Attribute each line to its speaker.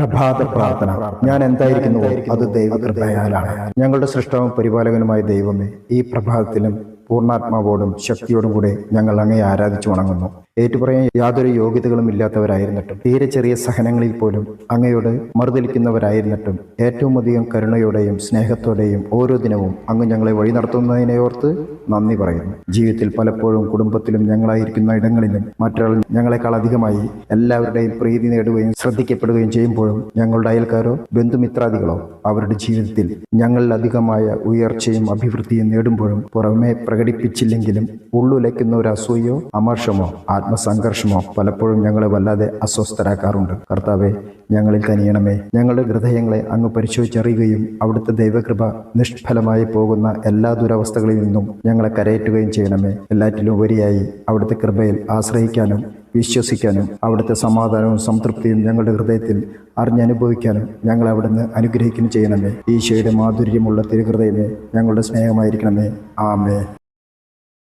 Speaker 1: പ്രഭാത പ്രാർത്ഥന. ഞാൻ എന്തായിരിക്കുന്നു? അത് ദൈവകൃപയാലാണ്. ഞങ്ങളുടെ സൃഷ്ടാവും പരിപാലകനുമായ ദൈവമേ ഈ പ്രഭാതത്തിലും പൂർണാത്മാവോടും ശക്തിയോടും കൂടെ ഞങ്ങൾ അങ്ങേ ആരാധിച്ചു വണങ്ങുന്നു. ഏറ്റുപറയാൻ യാതൊരു യോഗ്യതകളും ഇല്ലാത്തവരായിരുന്നിട്ടും തീരെ ചെറിയ സഹനങ്ങളിൽ പോലും അങ്ങയോട് മറുതലിക്കുന്നവരായിരുന്നിട്ടും ഏറ്റവും അധികം കരുണയോടെയും സ്നേഹത്തോടെയും ഓരോ ദിനവും അങ്ങ് ഞങ്ങളെ വഴി നടത്തുന്നതിനെ ഓർത്ത് നന്ദി പറയുന്നു. ജീവിതത്തിൽ പലപ്പോഴും കുടുംബത്തിലും ഞങ്ങളായിരിക്കുന്ന ഇടങ്ങളിലും മറ്റൊരാൾ ഞങ്ങളെക്കാൾ അധികമായി എല്ലാവരുടെയും പ്രീതി നേടുകയും ശ്രദ്ധിക്കപ്പെടുകയും ചെയ്യുമ്പോഴും ഞങ്ങളുടെ അയൽക്കാരോ ബന്ധുമിത്രാദികളോ അവരുടെ ജീവിതത്തിൽ ഞങ്ങളിലധികമായ ഉയർച്ചയും അഭിവൃദ്ധിയും നേടുമ്പോഴും പുറമെ പ്രകടിപ്പിച്ചില്ലെങ്കിലും ഉള്ളുലയ്ക്കുന്ന ഒരു അസൂയോ അമർഷമോ ആത്മസംഘർഷമോ പലപ്പോഴും ഞങ്ങളെ വല്ലാതെ അസ്വസ്ഥരാക്കാറുണ്ട്. കർത്താവെ ഞങ്ങളിൽ കനിയണമേ. ഞങ്ങളുടെ ഹൃദയങ്ങളെ അങ്ങ് പരിശോധിച്ചറിയുകയും അവിടുത്തെ ദൈവകൃപ നിഷ്ഫലമായി പോകുന്ന എല്ലാ ദുരവസ്ഥകളിൽ നിന്നും ഞങ്ങളെ കരയറ്റുകയും ചെയ്യണമേ. എല്ലാറ്റിലും ഉപരിയായി അവിടുത്തെ കൃപയിൽ ആശ്രയിക്കാനും വിശ്വസിക്കാനും അവിടുത്തെ സമാധാനവും സംതൃപ്തിയും ഞങ്ങളുടെ ഹൃദയത്തിൽ അറിഞ്ഞനുഭവിക്കാനും ഞങ്ങൾ അവിടുന്ന് അനുഗ്രഹിക്കുകയും ചെയ്യണമേ. ഈശോയുടെ മാധുര്യമുള്ള തിരുഹൃദയമേ ഞങ്ങളുടെ സ്നേഹമായിരിക്കണമേ. ആമേ